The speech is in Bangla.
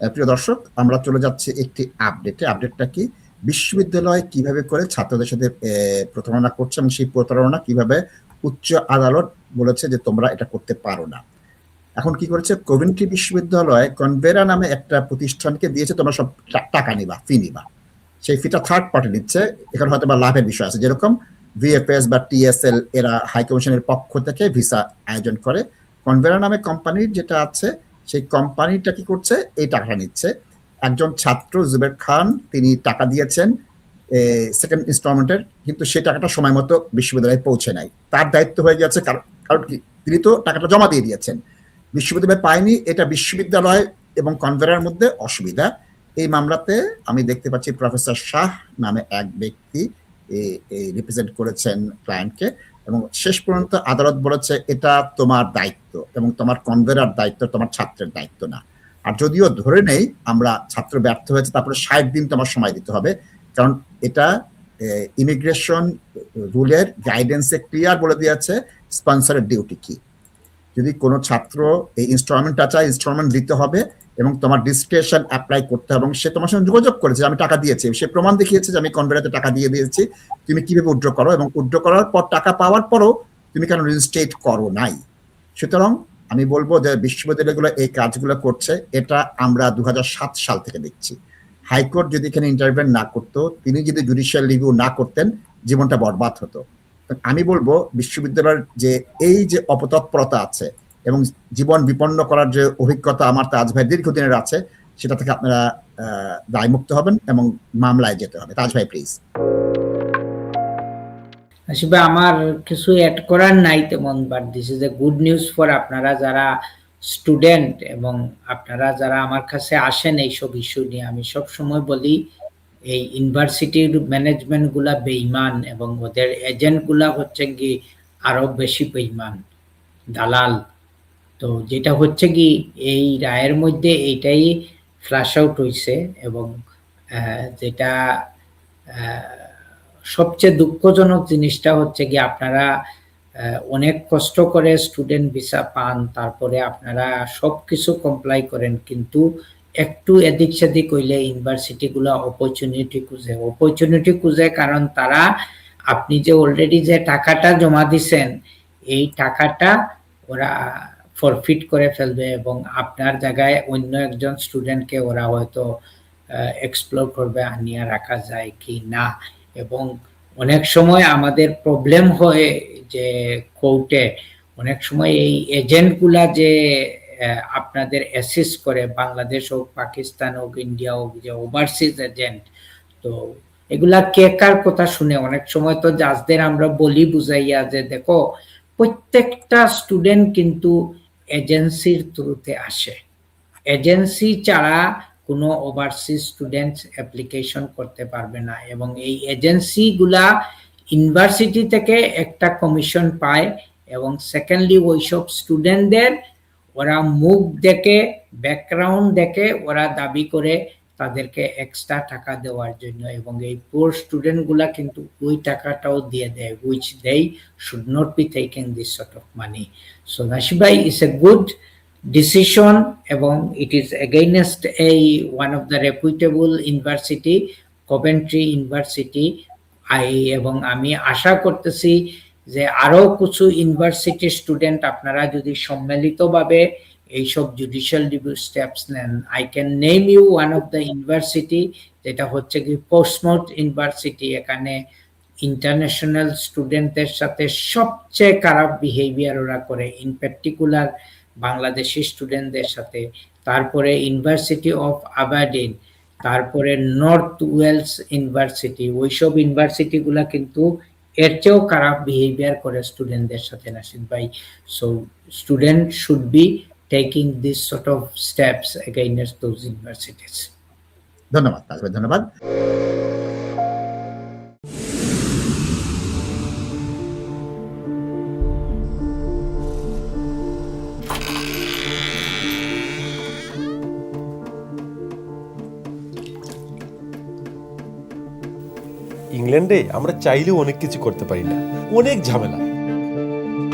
প্রিয় দর্শক, আমরা চলে যাচ্ছি একটি আপডেটে আপডেটটা কি? বিশ্ববিদ্যালয় কীভাবে করে ছাত্রদের সাথে প্রতারণা করছে এবং সেই প্রতারণা কীভাবে উচ্চ আদালত বলেছে যে তোমরা এটা করতে পারো না। এখন কি করেছে? কোভিন্ট্রি বিশ্ববিদ্যালয় কনভেরা নামে একটা প্রতিষ্ঠানকে দিয়েছে, তোমরা সব টাকা নিবা ফি নিবা। সেই ফিটা থার্ড পার্টি নিচ্ছে। এখানে হয়তো বা লাভের বিষয় আছে। যেরকম ভিএফএস বা টিএসএল এরা হাই কমিশনের পক্ষ থেকে ভিসা আয়োজন করে। কনভেরা নামে কোম্পানির যেটা আছে সেই কোম্পানিটা কি করছে? এই টাকাটা নিচ্ছে। একজন ছাত্র জুবের খান, তিনি টাকা দিয়েছেন সেকেন্ড ইনস্টলমেন্টের কিন্তু সেই টাকাটা সময় মতো বিশ্ববিদ্যালয়ে পৌঁছে নাই। তার দায়িত্ব হয়ে গেছে কারণ কি? তিনি তো টাকাটা জমা দিয়ে দিয়েছেন। বিশ্ববিদ্যালয় পায়নি, এটা বিশ্ববিদ্যালয় এবং কনভেরার মধ্যে অসুবিধা। এই মামলাতে আমি দেখতে পাচ্ছি প্রফেসর শাহ নামে এক ব্যক্তি রিপ্রেজেন্ট করেছেন ক্লায়েন্টকে এবং শেষ পর্যন্ত আদালত বলেছে, এটা তোমার দায়িত্ব এবং তোমার কনভেরার দায়িত্ব, তোমার ছাত্রের দায়িত্ব না। আর যদিও ধরে নেই, আমরা ছাত্র ব্যর্থ হয়েছে, তারপরে ষাট দিন তোমার সময় দিতে হবে। কারণ এটা ইমিগ্রেশন রুলের গাইডেন্সে ক্লিয়ার বলে দিয়েছে স্পন্সরের ডিউটি কি। যদি কোনো ছাত্র এই ইনস্টলমেন্টটা চায় ইনস্টলমেন্ট দিতে হবে এবং তোমার ডিসক্রিপশন অ্যাপ্লাই করতে হবে এবং সে তোমার সঙ্গে যোগাযোগ করেছে আমি টাকা দিয়েছি। সে প্রমাণ দেখিয়েছে যে আমি কনভেরাতে টাকা দিয়ে দিয়েছি। তুমি কীভাবে উইথড্র করো এবং উইথড্র করার পর টাকা পাওয়ার পরও তুমি কেন রেজিস্ট্রেট করো নাই? সুতরাং আমি বলব যে বিশ্ববিদ্যালয়গুলো এই কাজগুলো করছে। এটা আমরা দু হাজার সাত সাল থেকে দেখছি। হাইকোর্ট যদি এখানে ইন্টারভেন না করতো, তিনি যদি জুডিশিয়াল রিভিউ না করতেন, জীবনটা বরবাদ হতো। আমি বলব বিশ্ববিদ্যালয়ের যে এই যে অপতৎপরতা আছে এবং জীবন বিপন্ন করার যে অভিজ্ঞতা আমার তাজ ভাই দীর্ঘদিনের আছে, সেটা থেকে আপনারা দায়মুক্ত হবেন এবং মামলায় যেতে হবে। তাজ ভাই প্লিজ আসলে আমার কিছু অ্যাড করার নাই তেমন but this is a good news for আপনারা যারা স্টুডেন্ট এবং আপনারা যারা আমার কাছে আসেন এইসব ইস্যু নিয়ে, আমি সব সময় বলি, এই ইউনিভার্সিটির ম্যানেজমেন্টগুলা বেইমান এবং ওদের এজেন্টগুলা হচ্ছে কি আরও বেশি বেইমান দালাল। তো যেটা হচ্ছে কি, এই রায়ের মধ্যে এইটাই ফ্ল্যাশ আউট হয়েছে এবং যেটা সবচেয়ে দুঃখজনক জিনিসটা হচ্ছে কি, আপনারা অনেক কষ্ট করে স্টুডেন্ট ভিসা পান, তারপরে আপনারা সবকিছু কমপ্লাই করেন, কিন্তু একটু এদিক সেদিক হইলে ইউনিভার্সিটি গুলো অপরচুনিটি খুঁজে। অপরচুনিটি খুঁজে কারণ তারা, আপনি যে অলরেডি যে টাকাটা জমা দিছেন, এই টাকাটা ওরা ফরফিট করে ফেলবে এবং আপনার জায়গায় অন্য একজন স্টুডেন্টকে ওরা হয়তো এক্সপ্লোর করবে, আনিয়ে রাখা যায় কি না। এবং অনেক সময় আমাদের প্রবলেম হয় যে কোর্টে অনেক সময় এই এজেন্টগুলা যে আপনাদের অ্যাসিস্ট করে, বাংলাদেশ হোক, পাকিস্তান হোক ইন্ডিয়া হোক, যে ওভারসিজ এজেন্ট তো এগুলা কে কার কথা শুনে? অনেক সময় তো জাজদের আমরা বলি বুঝাইয়া যে, দেখো, প্রত্যেকটা স্টুডেন্ট কিন্তু এজেন্সির থ্রুতে আসে। এজেন্সি ছাড়া কোনো ওভারসিজ স্টুডেন্টস অ্যাপ্লিকেশন করতে পারবে না এবং এই এজেন্সিগুলা ইউনিভার্সিটি থেকে একটা কমিশন পায় এবং সেকেন্ডলি ওইসব স্টুডেন্টদের ওরা মুখ দেখে ব্যাকগ্রাউন্ড দেখে ওরা দাবি করে তাদেরকে এক্সট্রা টাকা দেওয়ার জন্য এবং এই পোর স্টুডেন্টগুলা কিন্তু ওই টাকাটাও দিয়ে দেয় which they should not be taking this sort of money so নাসিবাই is a good decision এবং ইট ইজ against এই one of the reputable university Coventry university I এবং আমি আশা করতেছি যে আরও কিছু ইউনিভার্সিটি স্টুডেন্ট আপনারা যদি সম্মিলিতভাবে এইসব জুডিশিয়াল রিভিউ স্টেপস নেন। I can name you one of the university যেটা হচ্ছে কি পোস্টমোট ইউনিভার্সিটি এখানে ইন্টারন্যাশনাল স্টুডেন্টদের সাথে সবচেয়ে খারাপ বিহেভিয়ার ওরা করে ইন পার্টিকুলার বাংলাদেশি স্টুডেন্টদের সাথে। তারপরে ইউনিভার্সিটি অফ আবাডিন তারপরে নর্থ ওয়েলস ইউনিভার্সিটি ওইসব ইউনিভার্সিটিগুলা কিন্তু এর চেয়েও খারাপ বিহেভিয়ার করে স্টুডেন্টদের সাথে নাসিদ ভাই। So student should be of steps against those universities ধন্যবাদ তাজ ধন্যবাদ। ইংল্যান্ডে আমরা চাইলেও অনেক কিছু করতে পারি না। অনেক ঝামেলা।